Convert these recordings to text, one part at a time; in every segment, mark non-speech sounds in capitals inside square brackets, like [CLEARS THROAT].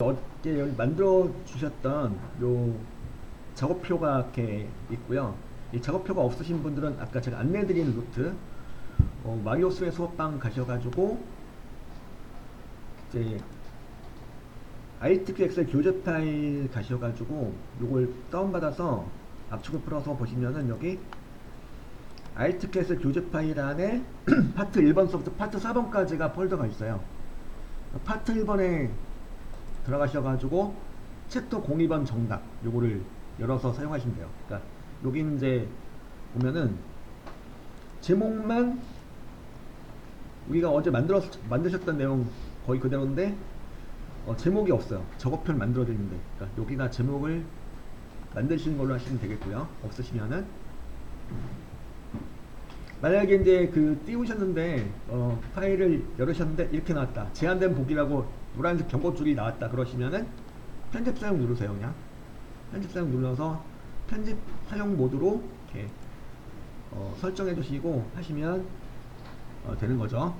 어제 여기 만들어 주셨던 요 작업표가 이렇게 있고요. 이 작업표가 없으신 분들은 아까 제가 안내드린 루트 어, 마리오스의 수업방 가셔가지고 이제 ITQ 엑셀 교재 파일 가셔가지고 요걸 다운받아서 압축을 풀어서 보시면은 여기 ITQ 엑셀 교재 파일 안에 [CLEARS THROAT] 파트 1번서부터 파트 4번까지가 폴더가 있어요. 파트 1번에 들어가셔가지고 챕터 02번 정답 요거를 열어서 사용하시면 돼요. 그러니까 여기 이제 보면은 제목만 우리가 어제 만들었 만드셨던 내용 거의 그대로인데 어, 제목이 없어요. 작업표를 만들어 드리는데 그러니까 여기가 제목을 만드시는 걸로 하시면 되겠고요. 없으시면은 만약에 이제 그 띄우셨는데 어, 파일을 열으셨는데 이렇게 나왔다. 제한된 보기라고 노란색 경고줄이 나왔다. 그러시면은 편집 사용 누르세요. 그냥 편집 사용 눌러서 편집 사용 모드로 이렇게 어, 설정해 주시고 하시면 어, 되는 거죠.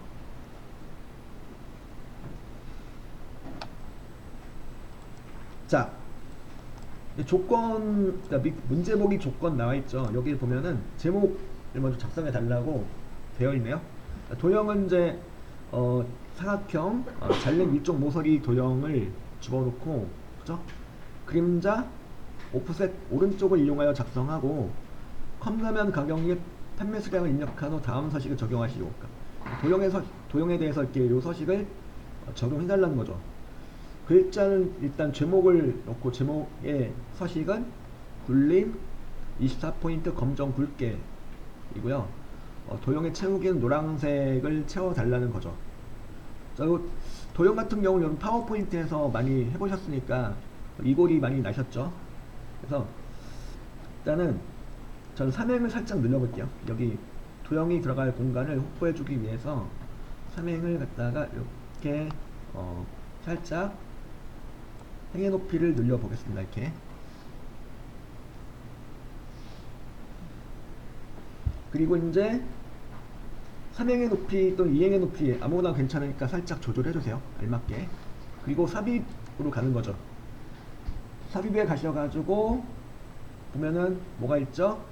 자, 이 조건, 그러니까 미- 문제 보기 조건 나와 있죠. 여기 보면은 제목을 먼저 작성해 달라고 되어 있네요. 도형은 이제 어, 사각형, 어, 잘린 위쪽 모서리 도형을 집어넣고, 그죠? 그림자, 오프셋 오른쪽을 이용하여 작성하고, 컵라면 가격에 판매 수량을 입력한 후 다음 서식을 적용하시오. 그러니까 도형의 서, 도형에 대해서 이렇게 요 서식을 어, 적용해 달라는 거죠. 글자는 일단 제목을 넣고 제목의 서식은 굴림 24포인트 검정 굵게 이고요. 어, 도형의 채우기는 노란색을 채워달라는 거죠. 자, 요 도형 같은 경우는 파워포인트에서 많이 해보셨으니까 이골이 많이 나셨죠. 그래서 일단은 저는 삼행을 살짝 늘려볼게요. 여기 도형이 들어갈 공간을 확보해주기 위해서 삼행을 갖다가 이렇게 어, 살짝 행의 높이를 늘려보겠습니다. 이렇게 그리고 이제 3행의 높이 또는 2행의 높이 아무거나 괜찮으니까 살짝 조절해 주세요. 알맞게. 그리고 삽입으로 가는 거죠. 삽입에 가셔가지고 보면은 뭐가 있죠?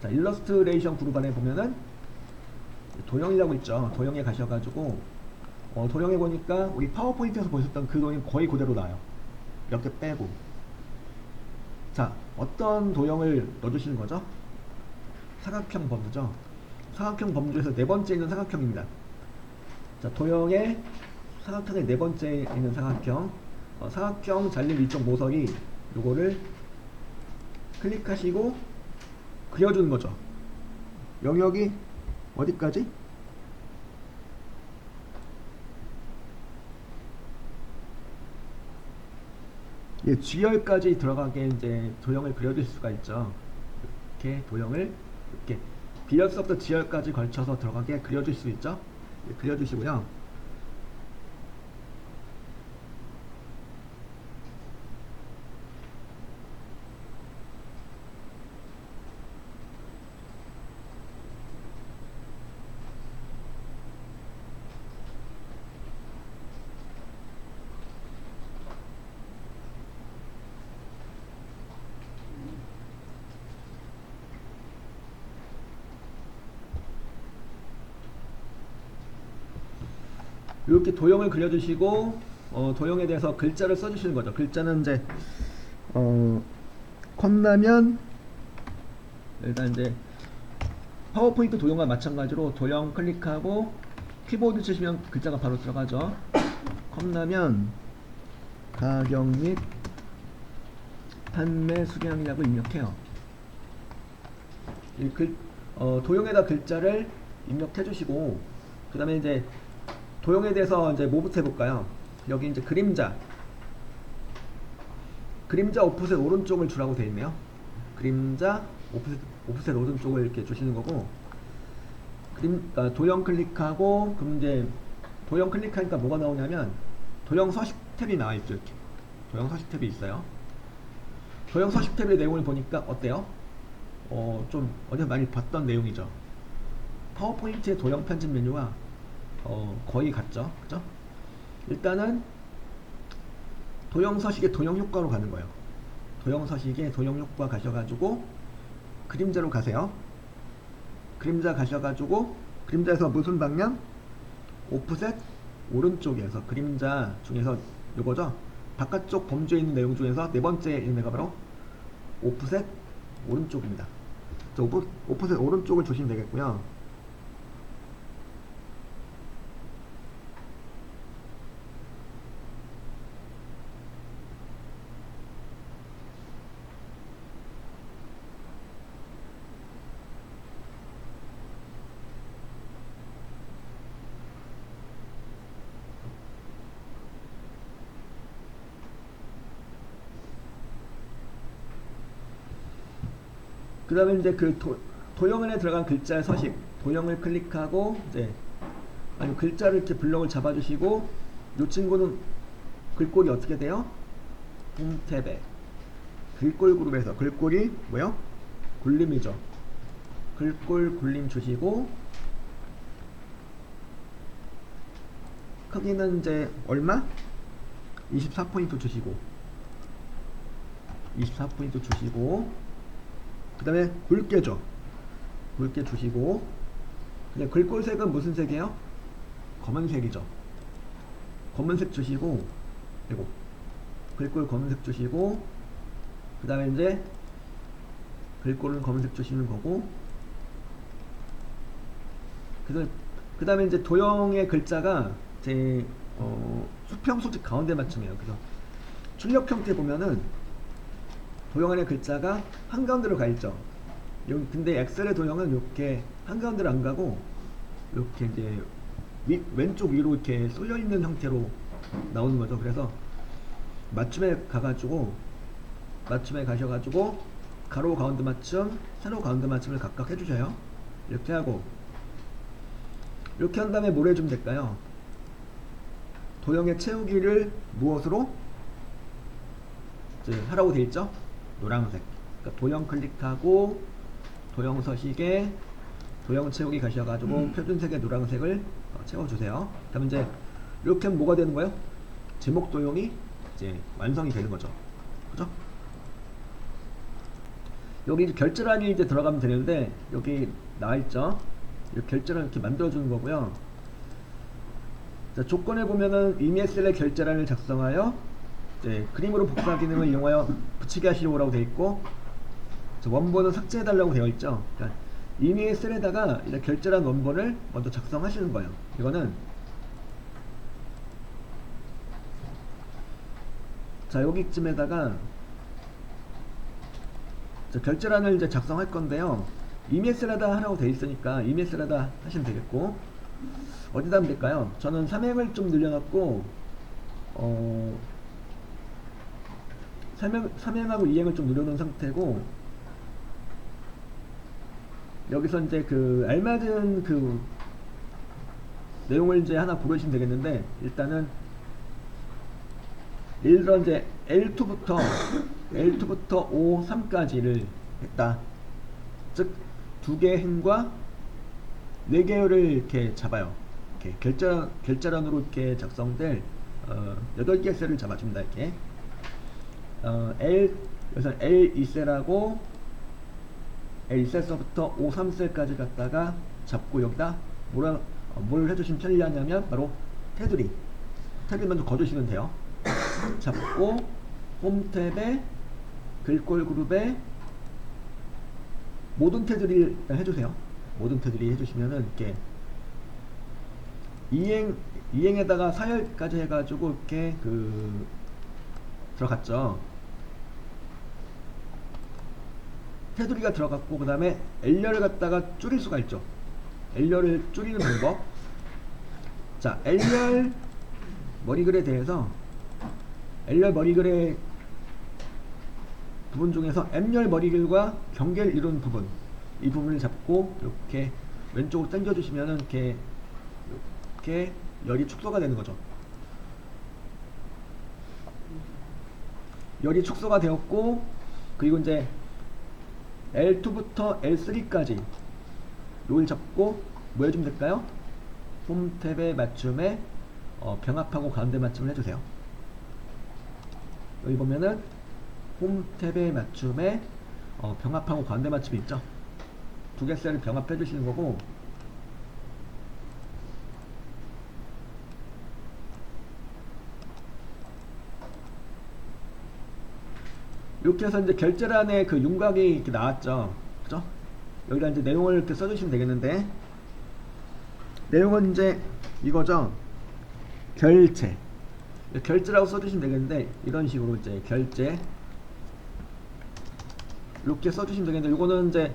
자, 일러스트레이션 그룹 안에 보면은 도형이라고 있죠. 도형에 가셔가지고 어, 도형에 보니까 우리 파워포인트에서 보셨던 그 도형이 거의 그대로 나와요. 몇개 빼고. 자, 어떤 도형을 넣어주시는 거죠? 사각형 범주죠. 사각형 범주에서 네 번째 있는 사각형입니다. 자, 도형의 사각형의 네 번째 있는 사각형. 어, 사각형 잘린 위쪽 모서리 요거를 클릭하시고 그려주는 거죠. 영역이 어디까지? 예, G열까지 들어가게 이제 도형을 그려줄 수가 있죠. 이렇게 도형을 이렇게 B열서부터 G열까지 걸쳐서 들어가게 그려줄 수 있죠. 예, 그려주시고요. 이렇게 도형을 그려주시고 어, 도형에 대해서 글자를 써주시는 거죠. 글자는 이제 어, 컵라면 일단 이제 파워포인트 도형과 마찬가지로 도형 클릭하고 키보드 치시면 글자가 바로 들어가죠. 컵라면 가격 및 판매 수량이라고 입력해요. 이 글, 어, 도형에다 글자를 입력해 주시고 그 다음에 이제 도형에 대해서 이제 뭐부터 해볼까요? 여기 이제 그림자 그림자 오프셋 오른쪽을 주라고 되어 있네요. 그림자 오프셋, 오프셋 오른쪽을 이렇게 주시는 거고 그림 아, 도형 클릭하고 그럼 이제 도형 클릭하니까 뭐가 나오냐면 도형 서식 탭이 나와 있죠 이렇게 도형 서식 탭이 있어요. 도형 서식 탭의 내용을 보니까 어때요? 어, 좀 어제 많이 봤던 내용이죠. 파워포인트의 도형 편집 메뉴와 어, 거의 같죠. 그죠? 일단은 도형 서식의 도형 효과로 가는 거예요. 도형 서식의 도형 효과 가셔가지고 그림자로 가세요. 그림자 가셔가지고 그림자에서 무슨 방향? 오프셋 오른쪽에서 그림자 중에서 요거죠. 바깥쪽 범주에 있는 내용 중에서 네 번째 애가 바로 오프셋 오른쪽입니다. 자, 오프, 오프셋 오른쪽을 조시면 되겠고요. 그 다음에 이제 그 도, 도형안에 들어간 글자의 서식 도형을 클릭하고 이제 아니 글자를 이렇게 블럭을 잡아주시고 이 친구는 글꼴이 어떻게 돼요? 홈탭에 글꼴 그룹에서 글꼴이 뭐요? 굴림이죠. 글꼴 굴림 주시고 크기는 이제 얼마? 24포인트 주시고 24포인트 주시고 그 다음에 굵게죠. 굵게 주시고 근데 글꼴색은 무슨 색이에요? 검은색이죠. 검은색 주시고 그리고 글꼴 검은색 주시고 그 다음에 이제 글꼴은 검은색 주시는 거고 그 다음에 이제 도형의 글자가 제 어, 수평 소식 가운데 맞춤이에요. 그래서 출력 형태 보면은 도형 안에 글자가 한가운데로 가 있죠. 여기 근데 엑셀의 도형은 이렇게 한가운데로 안 가고 이렇게 이제 위, 왼쪽 위로 이렇게 쏠려 있는 형태로 나오는 거죠. 그래서 맞춤에 가가지고 맞춤에 가셔가지고 가로 가운데 맞춤, 세로 가운데 맞춤을 각각 해주셔요. 이렇게 하고 이렇게 한 다음에 뭘 해주면 될까요? 도형의 채우기를 무엇으로 하라고 돼 있죠? 노란색. 그러니까 도형 클릭하고 도형 서식에 도형 채우기 가셔가지고 표준색의 노란색을 어, 채워주세요. 그럼 이제 이렇게 하면 뭐가 되는 거예요? 제목 도형이 이제 완성이 되는 거죠. 그죠? 여기 이제 결제란이 이제 들어가면 되는데 여기 나와 있죠. 이 결제란 이렇게 만들어주는 거고요. 자, 조건에 보면은 이메일의 결제란을 작성하여 이제 그림으로 복사 기능을 이용하여 붙이게 하시려고 되어 있고 저 원본은 삭제해 달라고 되어 있죠. 그러니까 이메일 셀에다가 결제란 원본을 먼저 작성하시는 거예요. 이거는 자 여기쯤에다가 자, 결제란을 이제 작성할 건데요. 이메일셀에다 하라고 되어 있으니까 이메일셀에다 하시면 되겠고 어디다 하면 될까요? 저는 삼행을 좀 늘려놨고 어 삼행, 삼행하고 이행을 좀 누려놓은 상태고 여기서 이제 그 알맞은 그 내용을 이제 하나 고르시면 되겠는데 일단은 예를 들어 이제 L2부터 L2부터 O3까지를 했다. 즉 두 개의 행과 네 개를 이렇게 잡아요. 이렇게 결자 결자란으로 이렇게 작성될 어, 8개 셀을 잡아줍니다. 이렇게 어, L 여기서 L 2셀하고 L 2셀서부터 O 3셀까지 갖다가 잡고 여기다 뭐라 어, 뭘 해주시면 편리하냐면 바로 테두리 테두리 먼저 거두시면 돼요. [COUGHS] 잡고 홈 탭에 글꼴 그룹에 모든 테두리 해주세요. 모든 테두리 해주시면은 이렇게 이행 이행에다가 사열까지 해가지고 이렇게 그 들어갔죠. 테두리가 들어갔고 그 다음에 L열을 갖다가 줄일 수가 있죠. L열을 줄이는 방법. 자, L열 머리글에 대해서 L열 머리글의 부분 중에서 M열 머리글과 경계를 이루는 부분 이 부분을 잡고 이렇게 왼쪽으로 당겨 주시면은 이렇게 이렇게 열이 축소가 되는 거죠. 열이 축소가 되었고 그리고 이제 L2부터 L3까지 롤 잡고 뭐 해주면 될까요? 홈 탭의 맞춤에 어, 병합하고 가운데 맞춤을 해주세요. 여기 보면은 홈 탭의 맞춤에 어, 병합하고 관대 맞춤이 있죠. 두 개 셀을 병합해 주시는 거고 이렇게 해서 이제 결제란에 그 윤곽이 이렇게 나왔죠. 그죠? 여기다 이제 내용을 이렇게 써주시면 되겠는데 내용은 이제 이거죠. 결제. 결제라고 써주시면 되겠는데 이런 식으로 이제 결제 이렇게 써주시면 되겠는데 이거는 이제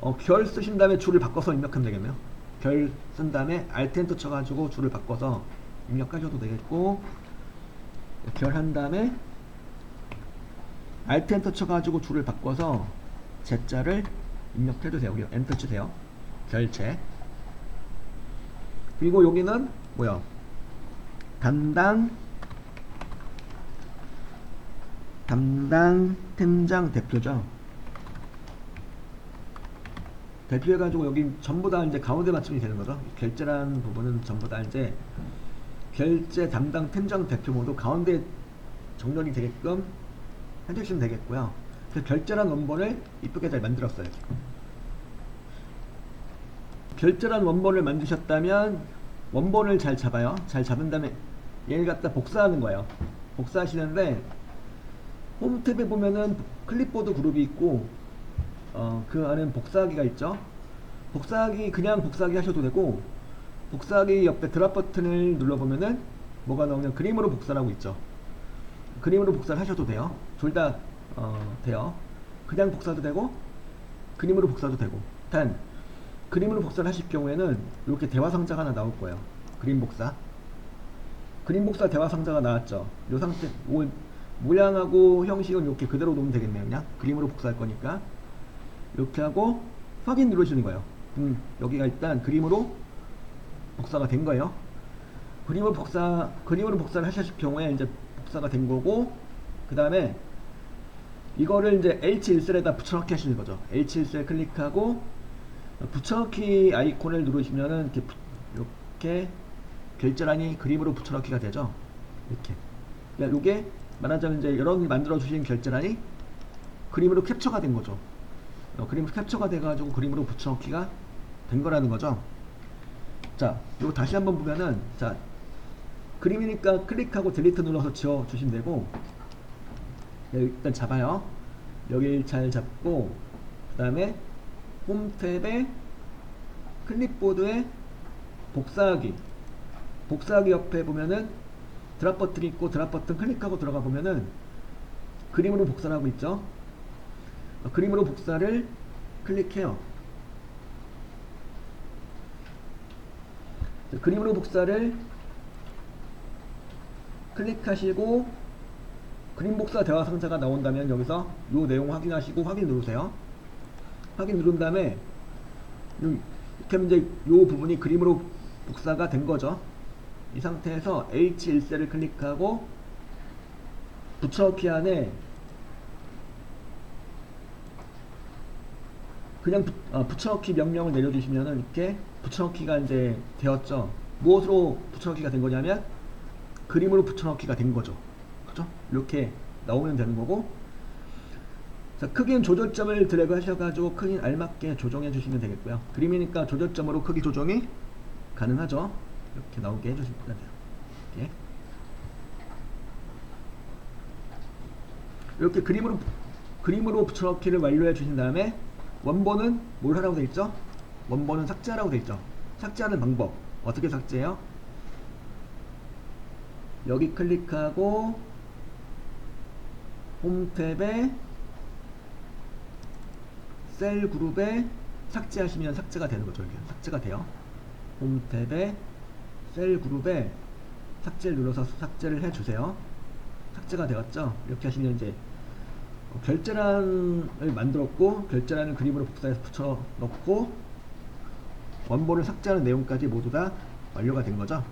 어, 결 쓰신 다음에 줄을 바꿔서 입력하면 되겠네요. 결 쓴 다음에 알텐트 쳐가지고 줄을 바꿔서 입력하셔도 되겠고 결 한 다음에 알텐터 쳐가지고 줄을 바꿔서 제자를 입력해주세요. 여기 엔터 치세요. 결제. 그리고 여기는 뭐야? 담당 담당 팀장 대표죠. 대표해가지고 여기 전부 다 이제 가운데 맞춤이 되는 거죠. 결제라는 부분은 전부 다 이제 결제 담당 팀장 대표 모두 가운데 정렬이 되게끔 해주시면 되겠고요. 그 결제란 원본을 이쁘게 잘 만들었어요. 결제란 원본을 만드셨다면 원본을 잘 잡아요. 잘 잡은 다음에 얘를 갖다 복사하는 거예요. 복사하시는데 홈 탭에 보면은 클립보드 그룹이 있고 어, 그 안에 복사하기가 있죠. 복사하기 그냥 복사하기 하셔도 되고 복사하기 옆에 드랍 버튼을 눌러보면은 뭐가 나오냐 그림으로 복사하고 있죠. 그림으로 복사를 하셔도 돼요. 둘다 어, 돼요. 그냥 복사도 되고 그림으로 복사도 되고 단 그림으로 복사를 하실 경우에는 이렇게 대화 상자가 하나 나올 거예요. 그림 복사. 그림 복사 대화 상자가 나왔죠. 이 상태 오, 모양하고 형식은 이렇게 그대로 놓으면 되겠네요. 그냥 그림으로 복사할 거니까 이렇게 하고 확인 누르시는 거예요. 음, 여기가 일단 그림으로 복사가 된 거예요. 그림을 복사 그림으로 복사를 하실 경우에 이제 복사가 된 거고 그 다음에 이거를 이제 H1셀에다 붙여넣기 하시는 거죠. H1셀 클릭하고 붙여넣기 아이콘을 누르시면은 이렇게, 부- 이렇게 결제란이 그림으로 붙여넣기가 되죠. 이렇게. 그러니까 이게 말하자면 이제 여러분이 만들어 주신 결제란이 그림으로 캡처가 된 거죠. 어, 그림으로 캡처가 돼가지고 그림으로 붙여넣기가 된 거라는 거죠. 자, 이거 다시 한번 보면은 자 그림이니까 클릭하고 딜리트 눌러서 지워 주시면 되고 네, 일단 잡아요. 여기 잘 잡고 그 다음에 홈 탭에 클립보드에 복사하기 복사하기 옆에 보면은 드랍 버튼이 있고 드랍 버튼 클릭하고 들어가 보면은 그림으로 복사를 하고 있죠. 어, 그림으로 복사를 클릭해요. 자, 그림으로 복사를 클릭하시고 그림 복사 대화 상자가 나온다면 여기서 이 내용 확인하시고 확인 누르세요. 확인 누른 다음에 요- 이렇게 이제 이 부분이 그림으로 복사가 된 거죠. 이 상태에서 H1셀을 클릭하고 붙여넣기 안에 그냥 부, 어, 붙여넣기 명령을 내려주시면은 이렇게 붙여넣기가 이제 되었죠. 무엇으로 붙여넣기가 된 거냐면 그림으로 붙여넣기가 된 거죠. 그죠? 이렇게 나오면 되는 거고. 자, 크기는 조절점을 드래그 하셔가지고 크기 알맞게 조정해 주시면 되겠고요. 그림이니까 조절점으로 크기 조정이 가능하죠. 이렇게 나오게 해주시면 돼요. 이렇게. 이렇게 그림으로 그림으로 붙여넣기를 완료해 주신 다음에 원본은 뭘 하라고 돼 있죠? 원본은 삭제하라고 돼 있죠. 삭제하는 방법 어떻게 삭제해요? 여기 클릭하고 홈 탭에 셀 그룹에 삭제하시면 삭제가 되는 거죠. 이게 삭제가 돼요. 홈 탭에 셀 그룹에 삭제를 눌러서 삭제를 해주세요. 삭제가 되었죠. 이렇게 하시면 이제 어, 결제란을 만들었고 결제란을 그림으로 복사해서 붙여 넣고 원본을 삭제하는 내용까지 모두 다 완료가 된 거죠.